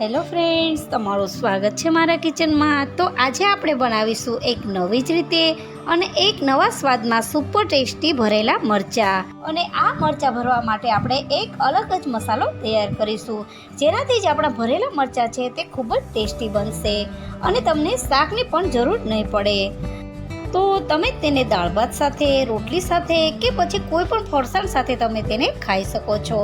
Hello friends, તમારું સ્વાગત છે મારા કિચનમાં. તો આજે આપણે બનાવીશું એક નવી જ રીતે અને એક નવા સ્વાદમાં સુપર ટેસ્ટી ભરેલા મરચાં. અને આ મરચાં ભરવા માટે આપણે એક અલગ જ મસાલો તૈયાર કરીશું. જેનાથી જ આપણા ભરેલા મરચાં છે તે ખૂબ જ ટેસ્ટી બનશે અને તમને શાકની પણ જરૂર નહીં પડે. તો તમે તેને દાળ ભાત સાથે, રોટલી સાથે કે પછી કોઈ પણ ફરસાણ સાથે તમે તેને ખાઈ શકો છો.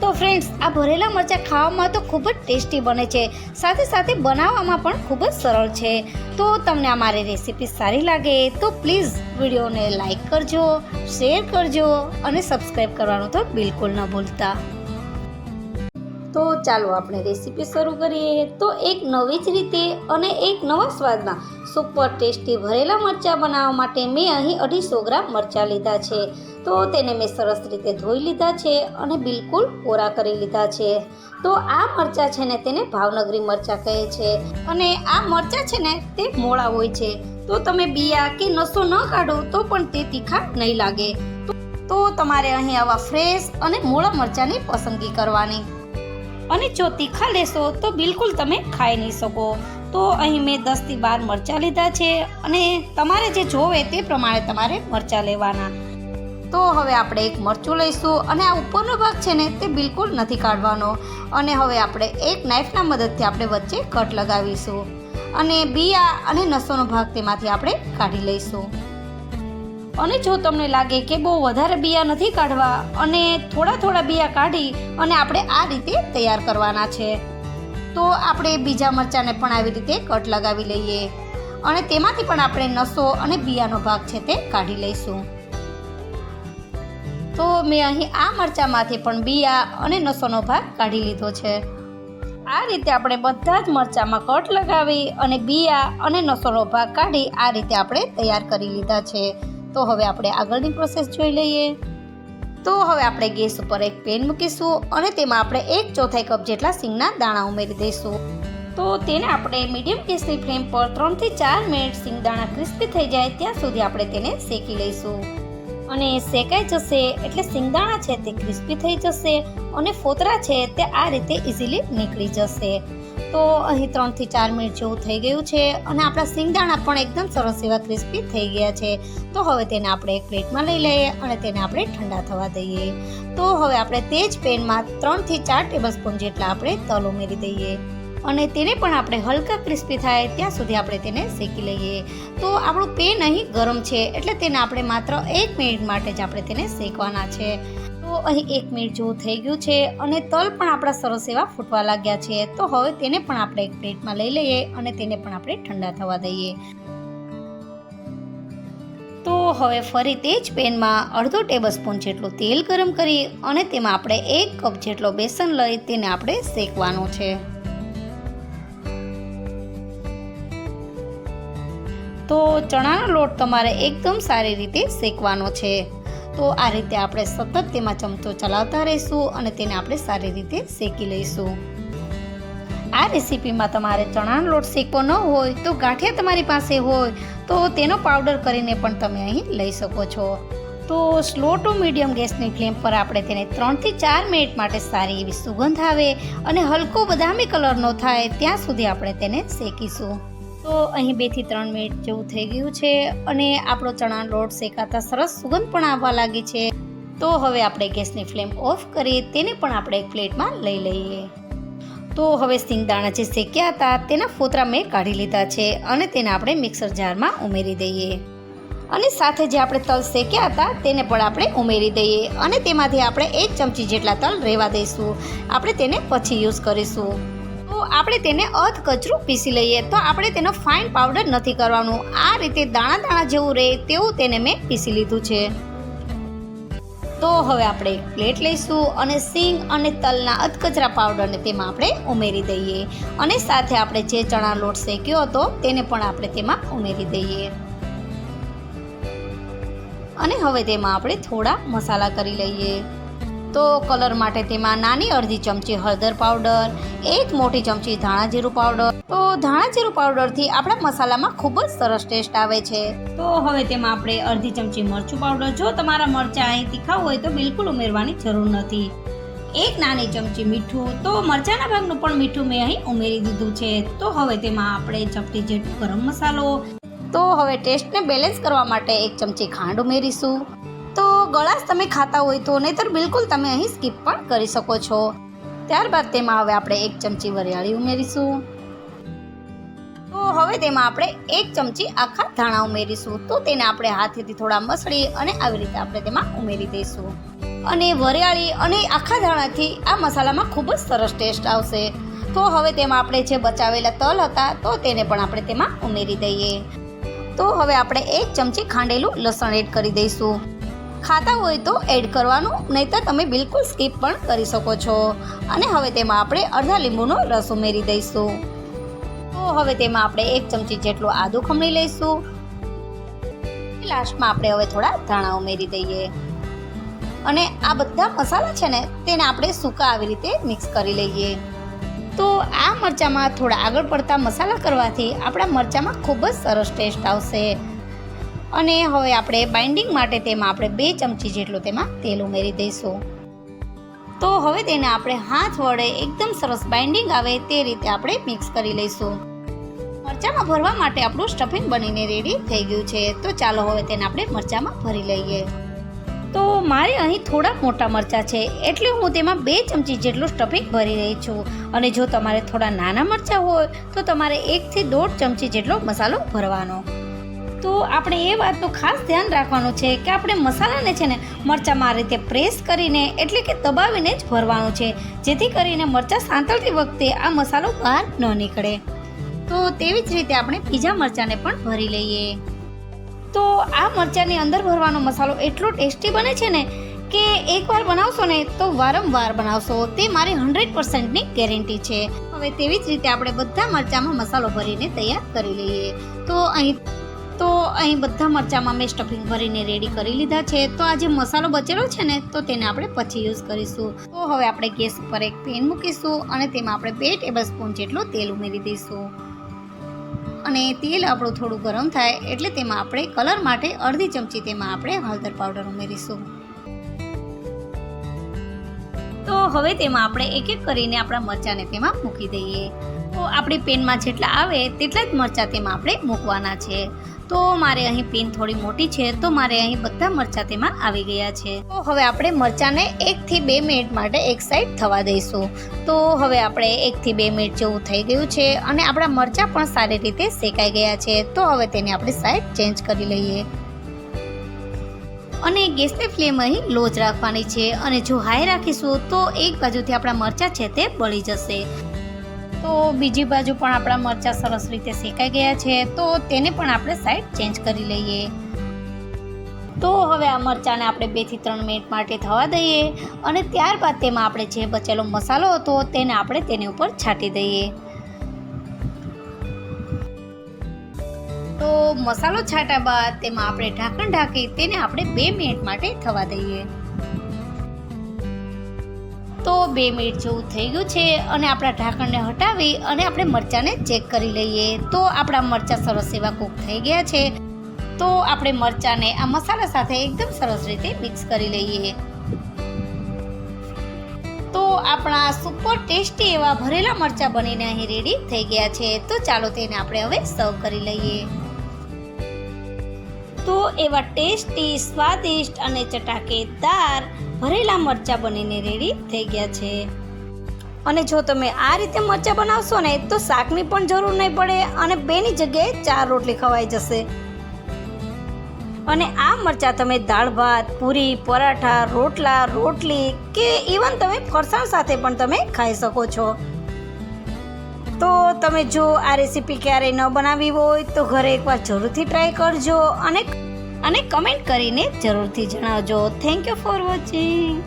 તો ફ્રેન્ડ્સ આ ભરેલા મરચાં ખાવામાં તો ખૂબ જ ટેસ્ટી બને છે. સાથે સાથે બનાવવામાં પણ ખૂબ જ સરળ છે. તો તમને આ મારી રેસીપી સારી લાગે તો પ્લીઝ વિડીયોને લાઈક કરજો શેર કરજો અને સબસ્ક્રાઈબ કરવાનું તો બિલકુલ ન ભૂલતા. તો ચાલો આપણે રેસીપી શરૂ કરીએ. તો એક નવી જ રીતે અને એક નવા સ્વાદમાં સુપર ટેસ્ટી ભરેલા મરચાં બનાવવા માટે મેં અહીં અઢીસો ગ્રામ મરચાં લીધા છે. તો તેને મેં સરસ રીતે ધોઈ લીધા છે અને બિલકુલ કોરા કરી લીધા છે. તો આ મરચાં છે ને તેને ભાવનગરી મરચાં કહે છે અને આ મરચાં છે ને તે મોળા હોય છે. તો તમે બિયા કે નસો ન કાઢો તો પણ તે તીખા નહીં લાગે. તો તમારે અહીં આવા ફ્રેશ અને મોળા મરચાંની પસંદગી કરવાની. અને જો તીખા લેશો તો બિલકુલ તમે ખાઈ નહીં શકો. તો અહીં મેં દસથી બાર મરચાં લીધા છે અને તમારે જે જોવે તે પ્રમાણે તમારે મરચાં લેવાના. તો હવે આપણે એક મરચું લઈશું અને આ ઉપરનો ભાગ છે ને તે બિલકુલ નથી કાઢવાનો. અને હવે આપણે એક નાઇફના મદદથી આપણે વચ્ચે કટ લગાવીશું. અને બિયા અને નસોનો ભાગ તેમાંથી આપણે કાઢી લઈશું. અને જો તમને લાગે કે બહુ વધારે બિયા નથી કાઢવા, અને થોડા થોડા બિયા કાઢી અને આપણે આ રીતે તૈયાર કરવાના છે, તો આપણે બીજા મરચાંને પણ આવી રીતે કટ લગાવી લઈએ. અને તેમાંથી પણ આપણે નસો અને બિયાનો ભાગ છે તે કાઢી લઈશું. તો મેં અહીં આ મરચાંમાંથી પણ બિયા અને નસોનો ભાગ કાઢી લીધો છે. આ રીતે આપણે બધા જ મરચાંમાં કટ લગાવી અને બિયા અને નસોનો ભાગ કાઢી આ રીતે આપણે તૈયાર કરી લીધા છે. તો હવે આપણે આગળની પ્રોસેસ જોઈ લઈએ. તો હવે આપણે ગેસ ઉપર એક પેન મૂકીશું અને તેમાં આપણે એક ચોથાઈ કપ જેટલા સિંગના દાણા ઉમેરી દઈશું. તો તેને આપણે મીડિયમ ગેસની ફ્લેમ પર ત્રણથી ચાર મિનિટ સિંગદાણા ક્રિસ્પી થઈ જાય ત્યાં સુધી આપણે તેને શેકી લઈશું. અને શેકાઈ જશે એટલે સિંગદાણા છે તે ક્રિસ્પી થઈ જશે અને ફોતરા છે તે આ રીતે ઇઝીલી નીકળી જશે. તો અહીં ત્રણથી ચાર મિનિટ જેવું થઈ ગયું છે અને આપણા સિંગદાણા પણ એકદમ સરસ એવા ક્રિસ્પી થઈ ગયા છે. તો હવે તેને આપણે એક પ્લેટમાં લઈ લઈએ અને તેને આપણે ઠંડા થવા દઈએ. તો હવે આપણે તે જ પેનમાં ત્રણથી ચાર ટેબલ સ્પૂન જેટલા આપણે તલ ઉમેરી દઈએ અને તેને પણ આપણે હલકા ક્રિસ્પી થાય ત્યાં સુધી આપણે તેને શેકી લઈએ. તો આપણું પેન અહીં ગરમ છે એટલે તેને આપણે માત્ર એક મિનિટ માટે જ આપણે તેને શેકવાના છે. તો અહીં એક મિનિટ જેવું થઈ ગયું છે અને તલ પણ આપણા સરસ એવા ફૂટવા લાગ્યા છે. તો હવે તેને પણ આપણે એક પ્લેટમાં લઈ લઈએ અને તેને પણ આપણે ઠંડા થવા દઈએ. તો હવે ફરી તે જ પેનમાં અડધો ટેબલ સ્પૂન જેટલું તેલ ગરમ કરી અને તેમાં આપણે એક કપ જેટલો બેસન લઈ તેને આપણે શેકવાનો છે. તો ચણાનો લોટ તમારે એકદમ સારી રીતે શેકવાનો છે. તો આ રીતે આપણે સતત તેમાં ચમચો ચલાવતા રહીશું અને તેને આપણે સારી રીતે શેકી લઈશું. આ રેસીપીમાં તમારે ચણાનો લોટ શેકવો ન હોય તો ગાંઠિયા તમારી પાસે હોય તો તેનો પાવડર કરીને પણ તમે અહીં લઈ શકો છો. તો સ્લો ટુ મીડિયમ ગેસની ફ્લેમ પર આપણે તેને ત્રણથી ચાર મિનિટ માટે સારી એવી સુગંધ આવે અને હલકો બદામી કલરનો થાય ત્યાં સુધી આપણે તેને શેકીશું. તો અહીં બેથી ત્રણ મિનિટ જેવું થઈ ગયું છે અને આપણો ચણા લોટ શેકાતા સરસ સુગંધ પણ આવવા લાગી છે. તો હવે આપણે ગેસની ફ્લેમ ઓફ કરીએ તેને પણ આપણે એક પ્લેટમાં લઈ લઈએ. તો હવે સિંગદાણા જે શેક્યા હતા તેના ફોતરા મેં કાઢી લીધા છે અને તેને આપણે મિક્સર જારમાં ઉમેરી દઈએ. અને સાથે જે આપણે તલ શેક્યા હતા તેને પણ આપણે ઉમેરી દઈએ અને તેમાંથી આપણે એક ચમચી જેટલા તલ રહેવા દઈશું. આપણે તેને પછી યુઝ કરીશું. આપણે તેને અધ કચરું પીસી લઈએ તો આપણે તેનો ફાઇન પાવડર નથી કરવાનું. આ રીતે દાણા દાણા જેવું રહે તેવું તેને મેં પીસી લીધું છે. તો હવે આપણે પ્લેટ લઈશું અને સિંગ અને તલના અધકચરા પાવડરને તેમાં આપણે ઉમેરી દઈએ. અને સાથે આપણે જે ચણા લોટ શેક્યો હતો તેને પણ આપણે તેમાં ઉમેરી દઈએ. અને હવે તેમાં આપણે થોડા મસાલા કરી લઈએ. તો કલર માટે તેમાં નાની અડધી ચમચી હળદર પાવડર, એક મોટી ચમચી ધાણા જીરું પાવડર. તો ધાણા જીરું પાવડરથી આપણા મસાલામાં ખૂબ જ સરસ ટેસ્ટ આવે છે. તો હવે તેમાં આપણે અડધી ચમચી મરચું પાવડર. જો તમારા મરચાં અહીં તીખા હોય તો બિલકુલ ઉમેરવાની જરૂર નથી. એક નાની ચમચી મીઠું. તો મરચાના ભાગનું પણ મીઠું મેં અહીં ઉમેરી દીધું છે. તો હવે તેમાં આપણે ચપટી જેટલું ગરમ મસાલો. તો હવે ટેસ્ટને બેલેન્સ કરવા માટે એક ચમચી ખાંડ ઉમેરીશું. ગળાશ તમે ખાતા હોય તો નહીતર બિલકુલ તમે અહીં સ્કીપ પણ કરી શકો છો. ત્યારબાદ તેમાં હવે આપણે એક ચમચી વરિયાળી ઉમેરીશું. તો હવે તેમાં આપણે એક ચમચી આખા ધાણા ઉમેરીશું. તો તેને આપણે હાથેથી થોડા મસળી અને આવી રીતે આપણે તેમાં ઉમેરી દઈશું. અને વરિયાળી અને આખા ધાણાથી આ મસાલામાં ખૂબ જ સરસ ટેસ્ટ આવશે. તો હવે તેમાં આપણે જે બચાવેલા તલ હતા, તો તેને પણ આપણે તેમાં ઉમેરી દઈએ. તો હવે આપણે એક ચમચી ખાંડેલું લસણ એડ કરી દઈશું. ખાતા હોય તો એડ કરવાનું, નહીતર તમે બિલકુલ સ્કીપ પણ કરી શકો છો. અને હવે તેમાં આપણે અડધા લીંબુનો રસ ઉમેરી દઈશું. તો હવે તેમાં આપણે એક ચમચી જેટલું આદું ખમણી લઈશું. લાસ્ટમાં આપણે હવે થોડા ધાણા ઉમેરી દઈએ. અને આ બધા મસાલા છે ને, તેને આપણે સૂકા આવી રીતે મિક્સ કરી લઈએ. તો આ મરચાંમાં થોડા આગળ પડતા મસાલા કરવાથી આપણા મરચાંમાં ખૂબ જ સરસ ટેસ્ટ આવશે. અને હવે આપણે બાઇન્ડિંગ માટે તેમાં આપણે બે ચમચી જેટલું તેમાં તેલ ઉમેરી દઈશું. તો હવે તેને આપણે હાથ વડે એકદમ સરસ બાઇન્ડિંગ આવે તે રીતે આપણે મિક્સ કરી લઈશું. મરચાંમાં ભરવા માટે આપણું સ્ટફિંગ બનીને રેડી થઈ ગયું છે. તો ચાલો હવે તેને આપણે મરચાંમાં ભરી લઈએ. તો મારે અહીં થોડા મોટા મરચાં છે, એટલે હું તેમાં બે ચમચી જેટલું સ્ટફિંગ ભરી રહી છું. અને જો તમારે થોડા નાના મરચાં હોય, તો તમારે એકથી દોઢ ચમચી જેટલો મસાલો ભરવાનો. તો આપણે એ વાતનું ખાસ ધ્યાન રાખવાનું છે કે આપણે મસાલાને છે ને મરચાંમાં આ રીતે પ્રેસ કરીને, એટલે કે દબાવીને જ ભરવાનું છે, જેથી કરીને મરચાં સાંતળતી વખતે આ મસાલો બહાર ન નીકળે. તો તેવી જ રીતે આપણે બીજા મરચાંને પણ ભરી લઈએ. તો આ મરચાંની અંદર ભરવાનો મસાલો એટલો ટેસ્ટી બને છે ને કે એકવાર બનાવશો ને તો વારંવાર બનાવશો. તે મારી હંડ્રેડ પર્સન્ટની ગેરંટી છે. હવે તેવી જ રીતે આપણે બધા મરચાંમાં મસાલો ભરીને તૈયાર કરી લઈએ. તો અહીં તો અહીં બધા મરચાંમાં મેં સ્ટફિંગ ભરીને રેડી કરી લીધા છે. તો આ જે મસાલો બચેલો છે ને, તો તેને આપણે પછી યુઝ કરીશું. તો હવે આપણે ગેસ ઉપર એક પેન મૂકીશું અને તેમાં આપણે બે ટેબલ સ્પૂન જેટલું તેલ ઉમેરી દઈશું. અને તેલ આપણું થોડું ગરમ થાય એટલે તેમાં આપણે કલર માટે અડધી ચમચી તેમાં આપણે હળદર પાવડર ઉમેરીશું. તો હવે તેમાં આપણે એક એક કરીને આપણા મરચાંને તેમાં મૂકી દઈએ. તો આપણી પેનમાં જેટલા આવે, તેટલા જ મરચાં તેમાં આપણે મૂકવાના છે. તો મારે અહીં પીન થોડી મોટી છે, તો મારે અહીં બધા મરચાં તેમાં આવી ગયા છે. તો હવે આપણે મરચાંને એકથી બે મિનિટ માટે એક સાઈડ થવા દઈશું. તો હવે આપણે એકથી બે મિનિટ જેવું થઈ ગયું છે અને આપણા મરચાં પણ સારી રીતે શેકાઈ ગયા છે. તો હવે તેને આપણે સાઈડ ચેન્જ કરી લઈએ. અને ગેસની ફ્લેમ અહીં લો જ રાખવાની છે અને જો હાઈ રાખીશું તો એક બાજુથી આપણા મરચાં છે તે બળી જશે. તો બીજી બાજુ પણ આપણા મરચાં સરસ રીતે શેકાઈ ગયા છે, તો તેને પણ આપણે સાઈડ ચેન્જ કરી લઈએ. તો હવે આ મરચાંને આપણે બેથી ત્રણ મિનિટ માટે થવા દઈએ અને ત્યારબાદ તેમાં આપણે જે બચેલો મસાલો હતો તેને આપણે તેની ઉપર છાંટી દઈએ. તો મસાલો છાંટ્યા બાદ તેમાં આપણે ઢાંકણ ઢાંકી તેને આપણે બે મિનિટ માટે થવા દઈએ. તો બે મિનિટ જેવું થઈ ગયું છે અને આપણા ઢાંકણને હટાવી અને આપણે મરચાંને ચેક કરી લઈએ. તો આપણા મરચાં સરસ એવા કૂક થઈ ગયા છે. તો આપણે મરચાંને આ મસાલા સાથે એકદમ સરસ રીતે મિક્સ કરી લઈએ. તો આપણા સુપર ટેસ્ટી એવા ભરેલા મરચાં બનીને અહીં રેડી થઈ ગયા છે. તો ચાલો તેને આપણે હવે સર્વ કરી લઈએ. તો એવા ટેસ્ટી, સ્વાદિષ્ટ અને ચટાકેદાર ભરેલા મરચાં બનીને રેડી થઈ ગયા છે. અને જો તમે આ રીતે મરચાં બનાવશો ને, તો શાકની પણ જરૂર નહીં પડે અને બેની જગ્યાએ ચાર રોટલી ખવાઈ જશે. અને આ મરચાં તમે દાળ, ભાત, પૂરી, પરાઠા, રોટલા, રોટલી કે ઇવન તમે ફરસાણ સાથે પણ તમે ખાઈ શકો છો. તો તમે જો આ રેસીપી ક્યારેય ન બનાવી હોય તો ઘરે એકવાર જરૂરથી ટ્રાય કરજો અને અને કમેન્ટ કરીને જરૂરથી જણાવજો. Thank you for watching